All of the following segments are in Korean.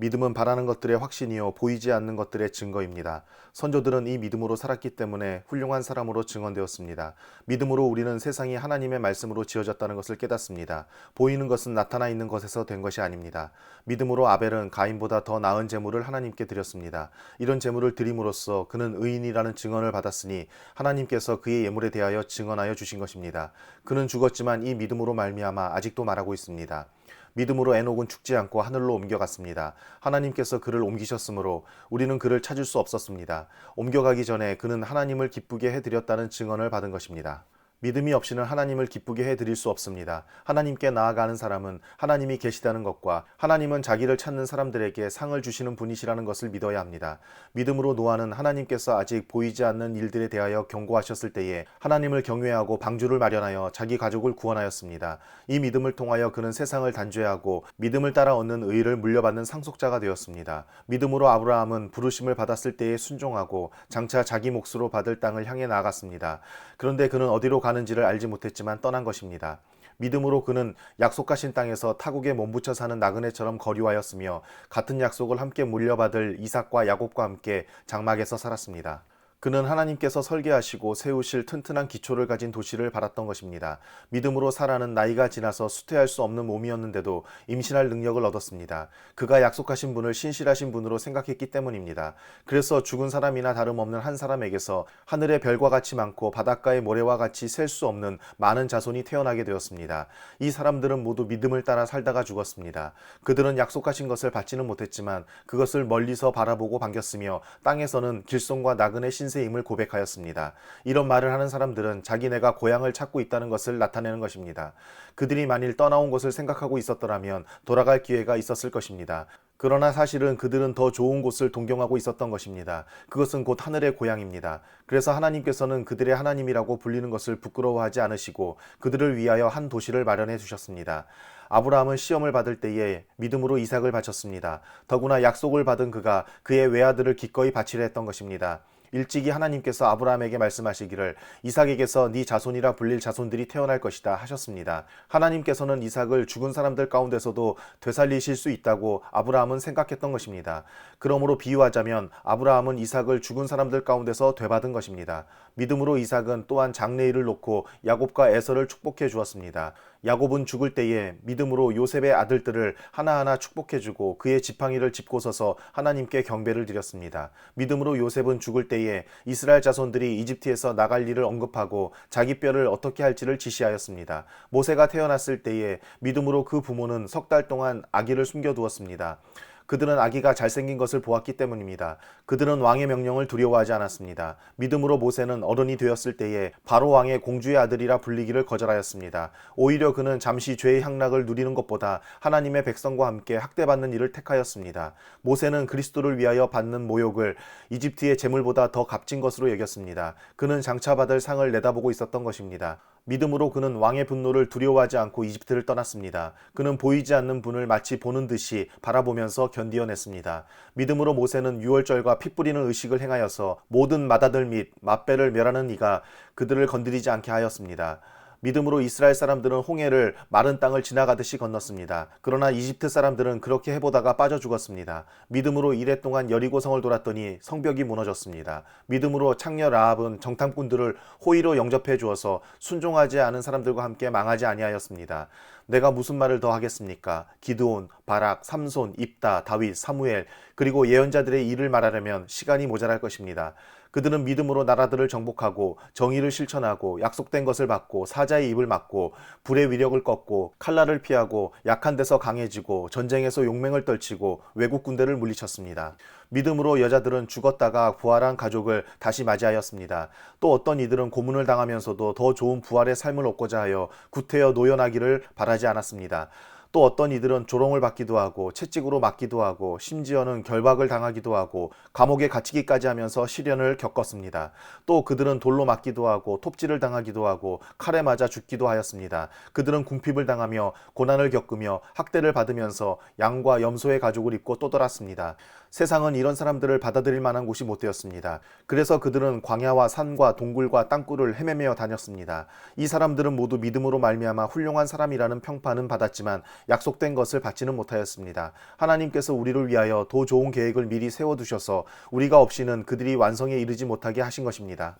믿음은 바라는 것들의 확신이요 보이지 않는 것들의 증거입니다. 선조들은 이 믿음으로 살았기 때문에 훌륭한 사람으로 증언되었습니다. 믿음으로 우리는 세상이 하나님의 말씀으로 지어졌다는 것을 깨닫습니다. 보이는 것은 나타나 있는 것에서 된 것이 아닙니다. 믿음으로 아벨은 가인보다 더 나은 제물을 하나님께 드렸습니다. 이런 제물을 드림으로써 그는 의인이라는 증언을 받았으니 하나님께서 그의 예물에 대하여 증언하여 주신 것입니다. 그는 죽었지만 이 믿음으로 말미암아 아직도 말하고 있습니다. 믿음으로 에녹은 죽지 않고 하늘로 옮겨갔습니다. 하나님께서 그를 옮기셨으므로 우리는 그를 찾을 수 없었습니다. 옮겨가기 전에 그는 하나님을 기쁘게 해드렸다는 증언을 받은 것입니다. 믿음이 없이는 하나님을 기쁘게 해 드릴 수 없습니다. 하나님께 나아가는 사람은 하나님이 계시다는 것과 하나님은 자기를 찾는 사람들에게 상을 주시는 분이시라는 것을 믿어야 합니다. 믿음으로 노아는 하나님께서 아직 보이지 않는 일들에 대하여 경고하셨을 때에 하나님을 경외하고 방주를 마련하여 자기 가족을 구원하였습니다. 이 믿음을 통하여 그는 세상을 단죄하고 믿음을 따라 얻는 의를 물려받는 상속자가 되었습니다. 믿음으로 아브라함은 부르심을 받았을 때에 순종하고 장차 자기 몫으로 받을 땅을 향해 나아갔습니다. 그런데 그는 어디로 가 는지를 알지 못했지만 떠난 것입니다. 믿음으로 그는 약속하신 땅에서 타국에 몸붙여 사는 나그네처럼 거류하였으며 같은 약속을 함께 물려받을 이삭과 야곱과 함께 장막에서 살았습니다. 그는 하나님께서 설계하시고 세우실 튼튼한 기초를 가진 도시를 바랐던 것입니다. 믿음으로 사라는 나이가 지나서 수퇴할 수 없는 몸이었는데도 임신할 능력을 얻었습니다. 그가 약속하신 분을 신실하신 분으로 생각했기 때문입니다. 그래서 죽은 사람이나 다름없는 한 사람에게서 하늘의 별과 같이 많고 바닷가의 모래와 같이 셀 수 없는 많은 자손이 태어나게 되었습니다. 이 사람들은 모두 믿음을 따라 살다가 죽었습니다. 그들은 약속하신 것을 받지는 못했지만 그것을 멀리서 바라보고 반겼으며 땅에서는 길송과 나그네 신 신세임을 고백하였습니다. 이런 말을 하는 사람들은 자기네가 고향을 찾고 있다는 것을 나타내는 것입니다. 그들이 만일 떠나온 것을 생각하고 있었더라면 돌아갈 기회가 있었을 것입니다. 그러나 사실은 그들은 더 좋은 곳을 동경하고 있었던 것입니다. 그것은 곧 하늘의 고향입니다. 그래서 하나님께서는 그들의 하나님이라고 불리는 것을 부끄러워하지 않으시고 그들을 위하여 한 도시를 마련해 주셨습니다. 아브라함은 시험을 받을 때에 믿음으로 이삭을 바쳤습니다. 더구나 약속을 받은 그가 그의 외아들을 기꺼이 바치려 했던 것입니다. 일찍이 하나님께서 아브라함에게 말씀하시기를 이삭에게서 네 자손이라 불릴 자손들이 태어날 것이다 하셨습니다. 하나님께서는 이삭을 죽은 사람들 가운데서도 되살리실 수 있다고 아브라함은 생각했던 것입니다. 그러므로 비유하자면 아브라함은 이삭을 죽은 사람들 가운데서 되받은 것입니다. 믿음으로 이삭은 또한 장래일을 놓고 야곱과 에서를 축복해 주었습니다. 야곱은 죽을 때에 믿음으로 요셉의 아들들을 하나하나 축복해주고 그의 지팡이를 짚고 서서 하나님께 경배를 드렸습니다. 믿음으로 요셉은 죽을 때에 이스라엘 자손들이 이집트에서 나갈 일을 언급하고 자기 뼈를 어떻게 할지를 지시하였습니다. 모세가 태어났을 때에 믿음으로 그 부모는 석 달 동안 아기를 숨겨두었습니다. 그들은 아기가 잘생긴 것을 보았기 때문입니다. 그들은 왕의 명령을 두려워하지 않았습니다. 믿음으로 모세는 어른이 되었을 때에 바로 왕의 공주의 아들이라 불리기를 거절하였습니다. 오히려 그는 잠시 죄의 향락을 누리는 것보다 하나님의 백성과 함께 학대받는 일을 택하였습니다. 모세는 그리스도를 위하여 받는 모욕을 이집트의 재물보다 더 값진 것으로 여겼습니다. 그는 장차 받을 상을 내다보고 있었던 것입니다. 믿음으로 그는 왕의 분노를 두려워하지 않고 이집트를 떠났습니다. 그는 보이지 않는 분을 마치 보는 듯이 바라보면서 견디어냈습니다. 믿음으로 모세는 유월절과 피 뿌리는 의식을 행하여서 모든 마다들 및 맛배를 멸하는 이가 그들을 건드리지 않게 하였습니다. 믿음으로 이스라엘 사람들은 홍해를 마른 땅을 지나가듯이 건넜습니다. 그러나 이집트 사람들은 그렇게 해보다가 빠져 죽었습니다. 믿음으로 이래 동안 여리고성을 돌았더니 성벽이 무너졌습니다. 믿음으로 창녀 라합은 정탐꾼들을 호의로 영접해 주어서 순종하지 않은 사람들과 함께 망하지 아니하였습니다. 내가 무슨 말을 더 하겠습니까? 기드온, 바락, 삼손, 입다, 다윗, 사무엘, 그리고 예언자들의 일을 말하려면 시간이 모자랄 것입니다. 그들은 믿음으로 나라들을 정복하고 정의를 실천하고 약속된 것을 받고 사자의 입을 막고 불의 위력을 꺾고 칼날을 피하고 약한 데서 강해지고 전쟁에서 용맹을 떨치고 외국 군대를 물리쳤습니다. 믿음으로 여자들은 죽었다가 부활한 가족을 다시 맞이하였습니다. 또 어떤 이들은 고문을 당하면서도 더 좋은 부활의 삶을 얻고자 하여 구태여 노연하기를 바라지 않았습니다. 또 어떤 이들은 조롱을 받기도 하고 채찍으로 맞기도 하고 심지어는 결박을 당하기도 하고 감옥에 갇히기까지 하면서 시련을 겪었습니다. 또 그들은 돌로 맞기도 하고 톱질을 당하기도 하고 칼에 맞아 죽기도 하였습니다. 그들은 궁핍을 당하며 고난을 겪으며 학대를 받으면서 양과 염소의 가죽을 입고 떠돌았습니다. 세상은 이런 사람들을 받아들일 만한 곳이 못 되었습니다. 그래서 그들은 광야와 산과 동굴과 땅굴을 헤매며 다녔습니다. 이 사람들은 모두 믿음으로 말미암아 훌륭한 사람이라는 평판은 받았지만 약속된 것을 받지는 못하였습니다. 하나님께서 우리를 위하여 더 좋은 계획을 미리 세워 두셔서 우리가 없이는 그들이 완성에 이르지 못하게 하신 것입니다.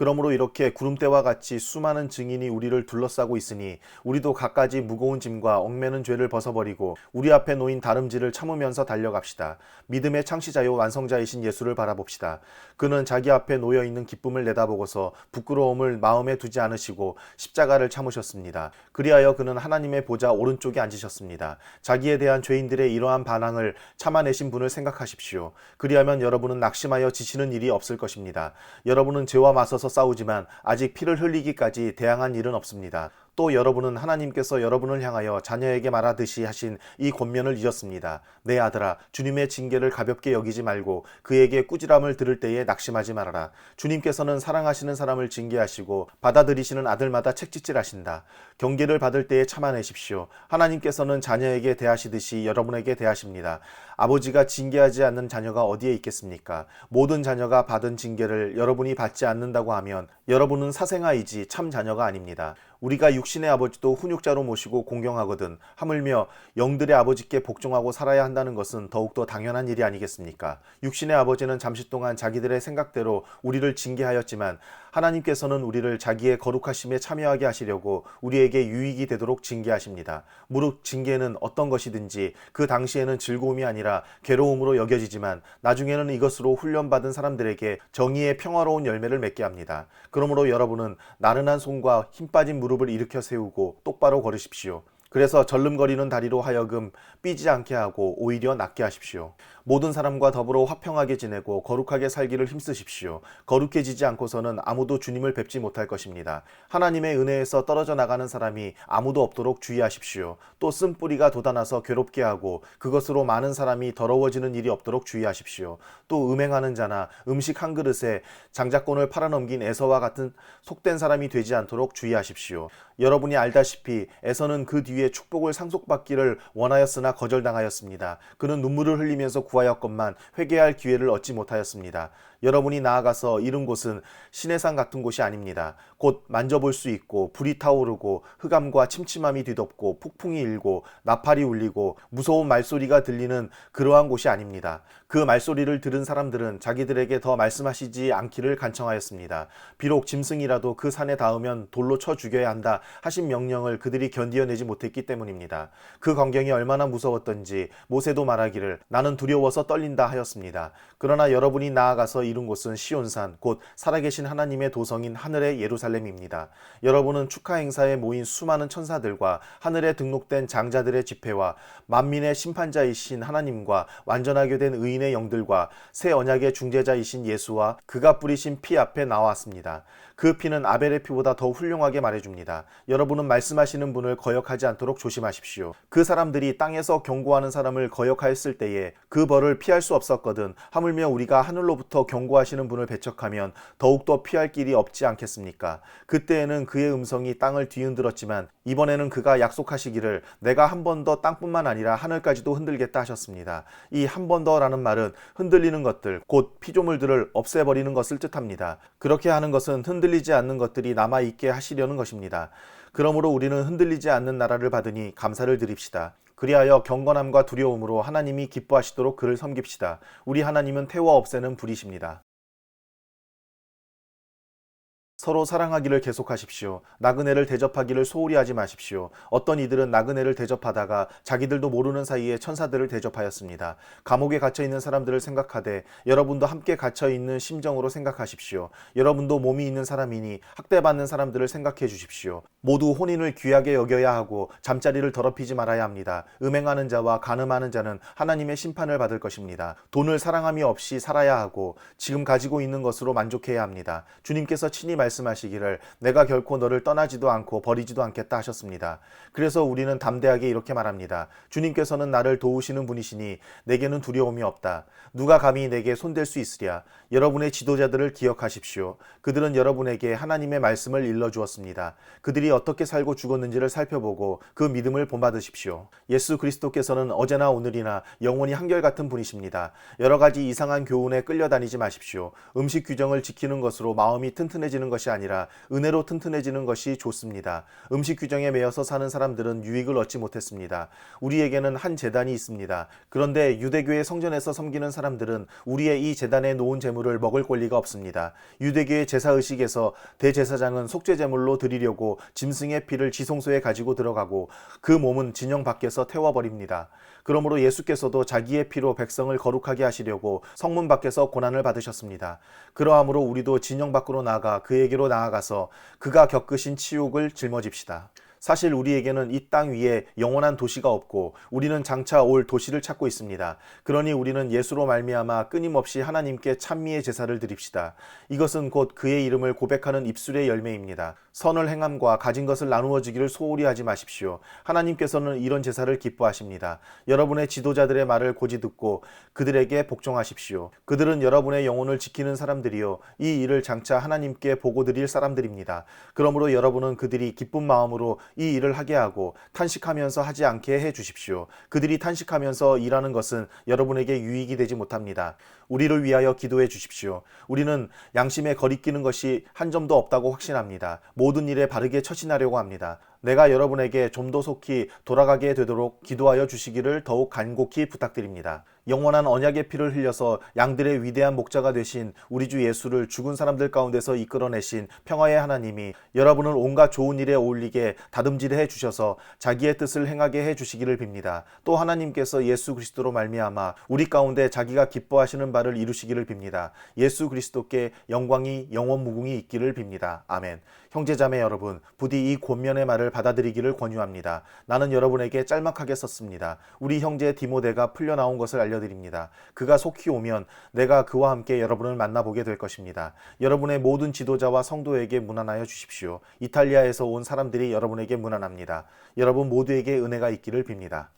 그러므로 이렇게 구름대와 같이 수많은 증인이 우리를 둘러싸고 있으니 우리도 갖가지 무거운 짐과 얽매는 죄를 벗어버리고 우리 앞에 놓인 다름질을 참으면서 달려갑시다. 믿음의 창시자요 완성자이신 예수를 바라봅시다. 그는 자기 앞에 놓여 있는 기쁨을 내다보고서 부끄러움을 마음에 두지 않으시고 십자가를 참으셨습니다. 그리하여 그는 하나님의 보좌 오른쪽에 앉으셨습니다. 자기에 대한 죄인들의 이러한 반항을 참아내신 분을 생각하십시오. 그리하면 여러분은 낙심하여 지치는 일이 없을 것입니다. 여러분은 죄와 맞서서 싸우지만 아직 피를 흘리기까지 대항한 일은 없습니다. 또 여러분은 하나님께서 여러분을 향하여 자녀에게 말하듯이 하신 이 권면을 잊었습니다. 내 아들아, 주님의 징계를 가볍게 여기지 말고 그에게 꾸지람을 들을 때에 낙심하지 말아라. 주님께서는 사랑하시는 사람을 징계하시고 받아들이시는 아들마다 책짓질하신다. 경계를 받을 때에 참아내십시오. 하나님께서는 자녀에게 대하시듯이 여러분에게 대하십니다. 아버지가 징계하지 않는 자녀가 어디에 있겠습니까? 모든 자녀가 받은 징계를 여러분이 받지 않는다고 하면 여러분은 사생아이지 참 자녀가 아닙니다. 우리가 육신의 아버지도 훈육자로 모시고 공경하거든 하물며 영들의 아버지께 복종하고 살아야 한다는 것은 더욱더 당연한 일이 아니겠습니까? 육신의 아버지는 잠시 동안 자기들의 생각대로 우리를 징계하였지만 하나님께서는 우리를 자기의 거룩하심에 참여하게 하시려고 우리에게 유익이 되도록 징계하십니다. 무릇 징계는 어떤 것이든지 그 당시에는 즐거움이 아니라 괴로움으로 여겨지지만 나중에는 이것으로 훈련받은 사람들에게 정의의 평화로운 열매를 맺게 합니다. 그러므로 여러분은 나른한 손과 힘 빠진 무릎을 일으켜 세우고 똑바로 걸으십시오. 그래서 절름거리는 다리로 하여금 삐지 않게 하고 오히려 낫게 하십시오. 모든 사람과 더불어 화평하게 지내고 거룩하게 살기를 힘쓰십시오. 거룩해지지 않고서는 아무도 주님을 뵙지 못할 것입니다. 하나님의 은혜에서 떨어져 나가는 사람이 아무도 없도록 주의하십시오. 또 쓴뿌리가 돋아나서 괴롭게 하고 그것으로 많은 사람이 더러워지는 일이 없도록 주의하십시오. 또 음행하는 자나 음식 한 그릇에 장자권을 팔아넘긴 에서와 같은 속된 사람이 되지 않도록 주의하십시오. 여러분이 알다시피 에서는 그 뒤에 축복을 상속받기를 원하였으나 거절당하였습니다. 그는 눈물을 흘리면서 구하였건만 회개할 기회를 얻지 못하였습니다. 여러분이 나아가서 이른 곳은 신의 산 같은 곳이 아닙니다. 곧 만져볼 수 있고 불이 타오르고 흑암과 침침함이 뒤덮고 폭풍이 일고 나팔이 울리고 무서운 말소리가 들리는 그러한 곳이 아닙니다. 그 말소리를 들은 사람들은 자기들에게 더 말씀하시지 않기를 간청하였습니다. 비록 짐승이라도 그 산에 닿으면 돌로 쳐 죽여야 한다 하신 명령을 그들이 견디어내지 못했기 때문입니다. 그 광경이 얼마나 무서웠던지 모세도 말하기를 나는 두려워서 떨린다 하였습니다. 그러나 여러분이 나아가서 이룬 곳은 시온산 곧 살아계신 하나님의 도성인 하늘의 예루살렘입니다. 여러분은 축하 행사에 모인 수많은 천사들과 하늘에 등록된 장자들의 집회와 만민의 심판자이신 하나님과 완전하게 된 의인의 영들과 새 언약의 중재자이신 예수와 그가 뿌리신 피 앞에 나왔습니다. 그 피는 아벨의 피보다 더 훌륭하게 말해줍니다. 여러분은 말씀하시는 분을 거역하지 않도록 조심하십시오. 그 사람들이 땅에서 경고하는 사람을 거역하였을 때에 그 벌을 피할 수 없었거든 하물며 우리가 하늘로부터 경고하시는 분을 배척하면 더욱더 피할 길이 없지 않겠습니까? 그때에는 그의 음성이 땅을 뒤흔들었지만 이번에는 그가 약속하시기를 내가 한 번 더 땅뿐만 아니라 하늘까지도 흔들겠다 하셨습니다. 이 한 번 더라는 말은 흔들리는 것들, 곧 피조물들을 없애버리는 것을 뜻합니다. 그렇게 하는 것은 흔들 리지 않는 것들이 남아 있게 하시려는 것입니다. 그러므로 우리는 흔들리지 않는 나라를 받으니 감사를 드립시다. 그리하여 경건함과 두려움으로 하나님이 기뻐하시도록 그를 섬깁시다. 우리 하나님은 태워 없애는 불이십니다. 서로 사랑하기를 계속하십시오. 나그네를 대접하기를 소홀히 하지 마십시오. 어떤 이들은 나그네를 대접하다가 자기들도 모르는 사이에 천사들을 대접하였습니다. 감옥에 갇혀 있는 사람들을 생각하되 여러분도 함께 갇혀 있는 심정으로 생각하십시오. 여러분도 몸이 있는 사람이니 학대받는 사람들을 생각해 주십시오. 모두 혼인을 귀하게 여겨야 하고 잠자리를 더럽히지 말아야 합니다. 음행하는 자와 간음하는 자는 하나님의 심판을 받을 것입니다. 돈을 사랑함이 없이 살아야 하고 지금 가지고 있는 것으로 만족해야 합니다. 주님께서 친히 말 말씀하시기를 내가 결코 너를 떠나지도 않고 버리지도 않겠다 하셨습니다. 그래서 우리는 담대하게 이렇게 말합니다. 주님께서는 나를 도우시는 분이시니 내게는 두려움이 없다. 누가 감히 내게 손댈 수 있으랴. 여러분의 지도자들을 기억하십시오. 그들은 여러분에게 하나님의 말씀을 일러 주었습니다. 그들이 어떻게 살고 죽었는지를 살펴보고 그 믿음을 본받으십시오. 예수 그리스도께서는 어제나 오늘이나 영원히 한결같은 분이십니다. 여러 가지 이상한 교훈에 끌려다니지 마십시오. 음식 규정을 지키는 것으로 마음이 튼튼해지는 것이 것이 아니라 은혜로 튼튼해지는 것이 좋습니다. 음식 규정에 매여서 사는 사람들은 유익을 얻지 못했습니다. 우리에게는 한 재단이 있습니다. 그런데 유대교의 성전에서 섬기는 사람들은 우리의 이 재단에 놓은 재물을 먹을 권리가 없습니다. 유대교의 제사 의식에서 대제사장은 속죄 제물로 드리려고 짐승의 피를 지성소에 가지고 들어가고 그 몸은 진영 밖에서 태워 버립니다. 그러므로 예수께서도 자기의 피로 백성을 거룩하게 하시려고 성문 밖에서 고난을 받으셨습니다. 그러함으로 우리도 진영 밖으로 나아가 그에게로 나아가서 그가 겪으신 치욕을 짊어집시다. 사실 우리에게는 이 땅 위에 영원한 도시가 없고 우리는 장차 올 도시를 찾고 있습니다. 그러니 우리는 예수로 말미암아 끊임없이 하나님께 찬미의 제사를 드립시다. 이것은 곧 그의 이름을 고백하는 입술의 열매입니다. 선을 행함과 가진 것을 나누어 주기를 소홀히 하지 마십시오. 하나님께서는 이런 제사를 기뻐하십니다. 여러분의 지도자들의 말을 고지 듣고 그들에게 복종하십시오. 그들은 여러분의 영혼을 지키는 사람들이요 이 일을 장차 하나님께 보고 드릴 사람들입니다. 그러므로 여러분은 그들이 기쁜 마음으로 이 일을 하게 하고 탄식하면서 하지 않게 해 주십시오. 그들이 탄식하면서 일하는 것은 여러분에게 유익이 되지 못합니다. 우리를 위하여 기도해 주십시오. 우리는 양심에 거리끼는 것이 한 점도 없다고 확신합니다. 모든 일에 바르게 처신하려고 합니다. 내가 여러분에게 좀 더 속히 돌아가게 되도록 기도하여 주시기를 더욱 간곡히 부탁드립니다. 영원한 언약의 피를 흘려서 양들의 위대한 목자가 되신 우리 주 예수를 죽은 사람들 가운데서 이끌어내신 평화의 하나님이 여러분을 온갖 좋은 일에 어울리게 다듬질해 해 주셔서 자기의 뜻을 행하게 해 주시기를 빕니다. 또 하나님께서 예수 그리스도로 말미암아 우리 가운데 자기가 기뻐하시는 바를 이루시기를 빕니다. 예수 그리스도께 영광이 영원 무궁이 있기를 빕니다. 아멘. 형제자매 여러분, 부디 이 권면의 말을 받아들이기를 권유합니다. 나는 여러분에게 짤막하게 썼습니다. 우리 형제 디모데가 풀려 나온 것을 알려드립니다. 그가 속히 오면 내가 그와 함께 여러분을 만나보게 될 것입니다. 여러분의 모든 지도자와 성도에게 문안하여 주십시오. 이탈리아에서 온 사람들이 여러분에게 문안합니다. 여러분 모두에게 은혜가 있기를 빕니다.